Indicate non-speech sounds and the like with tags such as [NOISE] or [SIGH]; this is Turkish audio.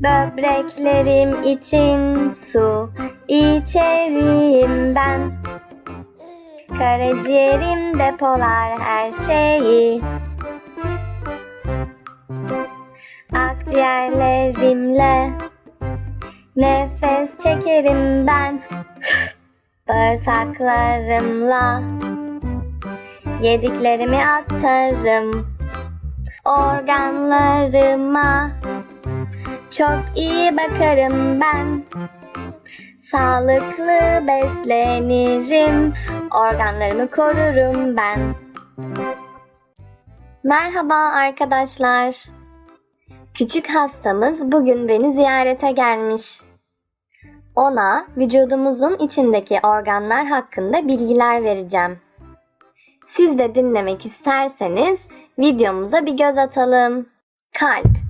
Böbreklerim için su içerim ben. Karaciğerim depolar her şeyi. Akciğerlerimle nefes çekerim ben. [LAUGHS] Bağırsaklarımla yediklerimi atarım. Organlarıma çok iyi bakarım ben. Sağlıklı beslenirim. Organlarımı korurum ben. Merhaba arkadaşlar. Küçük hastamız bugün beni ziyarete gelmiş. Ona vücudumuzun içindeki organlar hakkında bilgiler vereceğim. Siz de dinlemek isterseniz videomuza bir göz atalım. Kalp